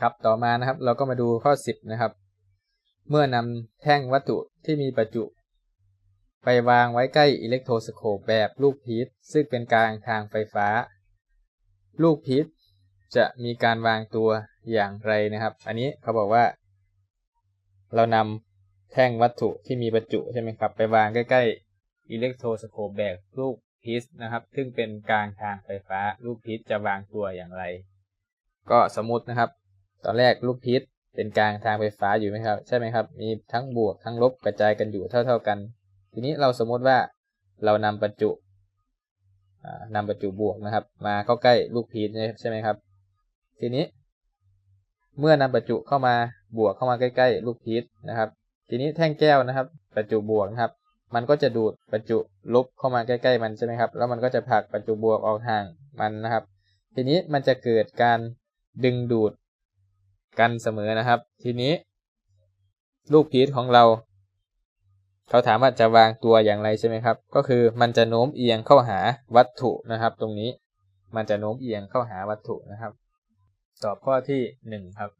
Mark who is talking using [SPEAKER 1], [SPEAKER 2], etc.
[SPEAKER 1] ครับต่อมานะครับ เราก็มาดูข้อ 10 นะครับ เมื่อนำแท่งวัตถุที่มีประจุ ไปวางไว้ใกล้อิเล็กโทรสโคปแบบลูกพีชซึ่งเป็นกลางทางไฟฟ้า ลูกพีชจะมีการวางตัวอย่างไรนะครับ อันนี้เขาบอกว่า เรานำแท่งวัตถุที่มีประจุใช่ไหมครับ ไปวางใกล้ๆอิเล็กโทรสโคปแบบลูกพีชนะครับ ซึ่งเป็นกลางทางไฟฟ้า ลูกพีชจะวางตัวอย่างไร ก็สมมตินะครับ ตอนแรกลูกพีชเป็นกลางทางไฟฟ้าอยู่ไหมครับ ใช่ไหมครับ มีทั้งบวกทั้งลบกระจายกันอยู่เท่า ๆกัน ทีนี้เราสมมติว่าเรานำประจุนำประจุบวกนะครับ มาเข้าใกล้ลูกพีชใช่ไหมครับ ทีนี้ เมื่อนำประจุเข้ามาบวกเข้ามาใกล้ๆลูกพีชนะครับ ทีนี้แท่งแก้วนะครับ ประจุบวกนะครับ มันก็จะดูดประจุลบเข้ามาใกล้ๆมันใช่ไหมครับ แล้วมันก็จะผลักประจุบวกออกห่างมันนะครับ ทีนี้มันจะเกิดการดึงดูด กันเสมอนะครับ ทีนี้ ลูกพีชของเรา เขาถามว่าจะวางตัวอย่างไรใช่ไหมครับ ก็คือมันจะโน้มเอียงเข้าหาวัตถุนะครับ ตรงนี้มันจะโน้มเอียงเข้าหาวัตถุนะครับ ตอบข้อที่หนึ่งครับ